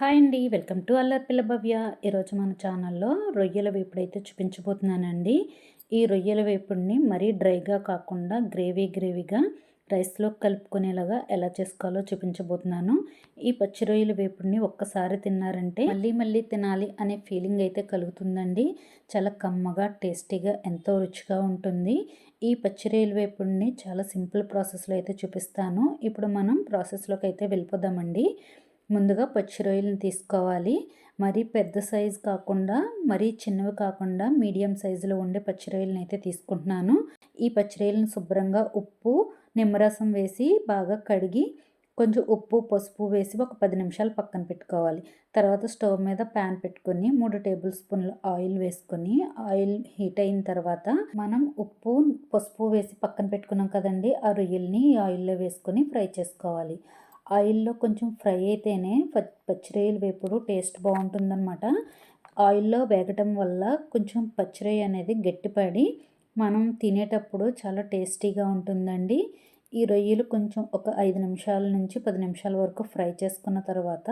Hi అండి. Welcome to Allari పిల్ల భవ్య. ఈరోజు మన ఛానల్లో రొయ్యల వేపుడు అయితే చూపించబోతున్నానండి. ఈ రొయ్యల వేపుడిని మరీ డ్రైగా కాకుండా గ్రేవీ గ్రేవీగా రైస్లో కలుపుకునేలాగా ఎలా చేసుకోవాలో చూపించబోతున్నాను. ఈ పచ్చి రొయ్యల వేపుడిని ఒక్కసారి తిన్నారంటే మళ్ళీ మళ్ళీ తినాలి అనే ఫీలింగ్ అయితే కలుగుతుందండి. చాలా కమ్మగా టేస్టీగా ఎంతో రుచిగా ఉంటుంది. ఈ పచ్చి రొయ్యల వేపుడిని చాలా సింపుల్ ప్రాసెస్లో అయితే చూపిస్తాను. ఇప్పుడు మనం ప్రాసెస్లోకి అయితే వెళ్ళిపోదామండి. ముందుగా పచ్చి రొయ్యలను తీసుకోవాలి. మరీ పెద్ద సైజు కాకుండా మరీ చిన్నవి కాకుండా మీడియం సైజులో ఉండే పచ్చి రొయ్యలను అయితే తీసుకుంటున్నాను. ఈ పచ్చి రొయ్యలను శుభ్రంగా ఉప్పు నిమ్మరసం వేసి బాగా కడిగి కొంచెం ఉప్పు పసుపు వేసి ఒక పది నిమిషాలు పక్కన పెట్టుకోవాలి. తర్వాత స్టవ్ మీద ప్యాన్ పెట్టుకొని మూడు టేబుల్ స్పూన్లు ఆయిల్ వేసుకొని ఆయిల్ హీట్ అయిన తర్వాత మనం ఉప్పు పసుపు వేసి పక్కన పెట్టుకున్నాం కదండి ఆ రొయ్యల్ని ఆయిల్లో వేసుకొని ఫ్రై చేసుకోవాలి. ఆయిల్లో కొంచెం ఫ్రై అయితేనే పచ్చిరయ్యలు వేపుడు టేస్ట్ బాగుంటుందన్నమాట. ఆయిల్లో వేగటం వల్ల కొంచెం పచ్చిరొయ్య అనేది గట్టిపడి మనం తినేటప్పుడు చాలా టేస్టీగా ఉంటుందండి. ఈ రొయ్యలు కొంచెం ఒక ఐదు నిమిషాల నుంచి పది నిమిషాల వరకు ఫ్రై చేసుకున్న తర్వాత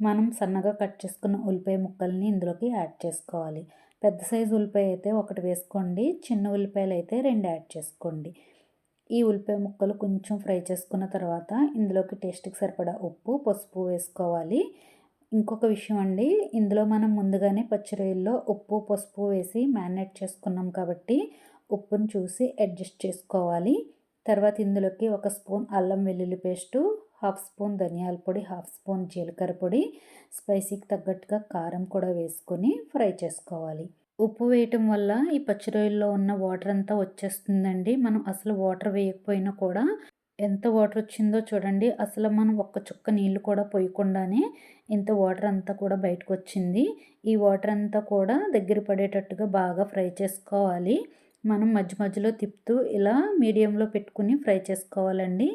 మనం సన్నగా కట్ చేసుకున్న ఉల్లిపాయ ముక్కల్ని ఇందులోకి యాడ్ చేసుకోవాలి. పెద్ద సైజు ఉల్లిపాయ అయితే ఒకటి వేసుకోండి చిన్న ఉల్లిపాయలు అయితే రెండు యాడ్ చేసుకోండి. ఈ ఉల్లిపాయ ముక్కలు కొంచెం ఫ్రై చేసుకున్న తర్వాత ఇందులోకి టేస్ట్కి సరిపడా ఉప్పు పసుపు వేసుకోవాలి. ఇంకొక విషయం అండి ఇందులో మనం ముందుగానే పచ్చిరొయ్యల్లో ఉప్పు పసుపు వేసి మ్యారినేట్ చేసుకున్నాం కాబట్టి ఉప్పును చూసి అడ్జస్ట్ చేసుకోవాలి. తర్వాత ఇందులోకి ఒక స్పూన్ అల్లం వెల్లుల్లి పేస్టు హాఫ్ స్పూన్ ధనియాల పొడి హాఫ్ స్పూన్ జీలకర్ర పొడి స్పైసీకి తగ్గట్టుగా కారం కూడా వేసుకొని ఫ్రై చేసుకోవాలి. ఉప్పు వేయటం వల్ల ఈ పచ్చి రొయ్యల్లో ఉన్న వాటర్ అంతా వచ్చేస్తుందండి. మనం అసలు వాటర్ వేయకపోయినా కూడా ఎంత వాటర్ వచ్చిందో చూడండి. అసలు మనం ఒక్క చుక్క నీళ్ళు కూడా పోయకుండానే ఇంత వాటర్ అంతా కూడా బయటకు వచ్చింది. ఈ వాటర్ అంతా కూడా దగ్గర పడేటట్టుగా బాగా ఫ్రై చేసుకోవాలి. మనం మధ్య మధ్యలో తిప్పుతూ ఇలా మీడియంలో పెట్టుకుని ఫ్రై చేసుకోవాలండి.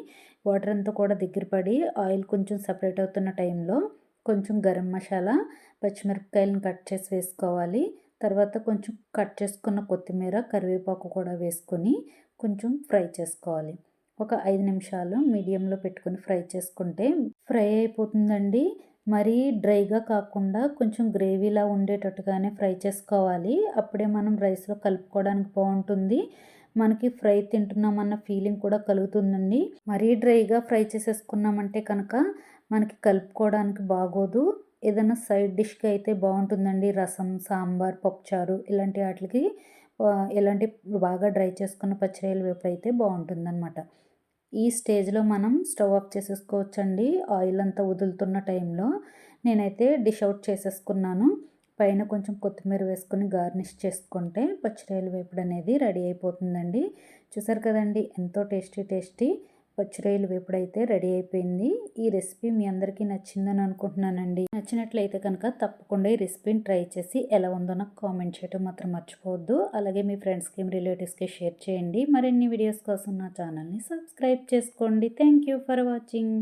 వాటర్ అంతా కూడా దగ్గర పడి ఆయిల్ కొంచెం సపరేట్ అవుతున్న టైంలో కొంచెం గరం మసాలా పచ్చిమిరపకాయలను కట్ చేసి వేసుకోవాలి. తర్వాత కొంచెం కట్ చేసుకున్న కొత్తిమీర కరివేపాకు కూడా వేసుకొని కొంచెం ఫ్రై చేసుకోవాలి. ఒక ఐదు నిమిషాలు మీడియంలో పెట్టుకొని ఫ్రై చేసుకుంటే ఫ్రై అయిపోతుందండి. మరీ డ్రైగా కాకుండా కొంచెం గ్రేవీలా ఉండేటట్టుగానే ఫ్రై చేసుకోవాలి. అప్పుడే మనం రైస్లో కలుపుకోవడానికి బాగుంటుంది. మనకి ఫ్రై తింటున్నామన్న ఫీలింగ్ కూడా కలుగుతుందండి. మరీ డ్రైగా ఫ్రై చేసేసుకున్నామంటే కనుక మనకి కలుపుకోవడానికి బాగోదు. ఏదైనా సైడ్ డిష్గా అయితే బాగుంటుందండి. రసం సాంబార్ పప్పుచారు ఇలాంటి వాటికి ఇలాంటి బాగా డ్రై చేసుకున్న పచ్చిరొయ్యల వేపు అయితే బాగుంటుందన్నమాట. ఈ స్టేజ్లో మనం స్టవ్ ఆఫ్ చేసేసుకోవచ్చండి. ఆయిల్ అంతా వదులుతున్న టైంలో నేనైతే డిష్ అవుట్ చేసేసుకున్నాను. పైన కొంచెం కొత్తిమీర వేసుకొని గార్నిష్ చేసుకుంటే పచ్చిరొయ్యల వేపుడు అనేది రెడీ అయిపోతుందండి. చూసారు కదండి ఎంతో టేస్టీ టేస్టీ. పచ్చిరొయ్యలు వేపుడైతే రెడీ అయిపోయింది. ఈ రెసిపీ మీ అందరికీ నచ్చిందని అనుకుంటున్నానండి. నచ్చినట్లయితే కనుక తప్పకుండా ఈ రెసిపీని ట్రై చేసి ఎలా ఉందో నాకు కామెంట్ చేయడం మాత్రం మర్చిపోవద్దు. అలాగే మీ ఫ్రెండ్స్కి రిలేటివ్స్కి షేర్ చేయండి. మరిన్ని వీడియోస్ కోసం నా ఛానల్ని సబ్స్క్రైబ్ చేసుకోండి. Thank you for watching.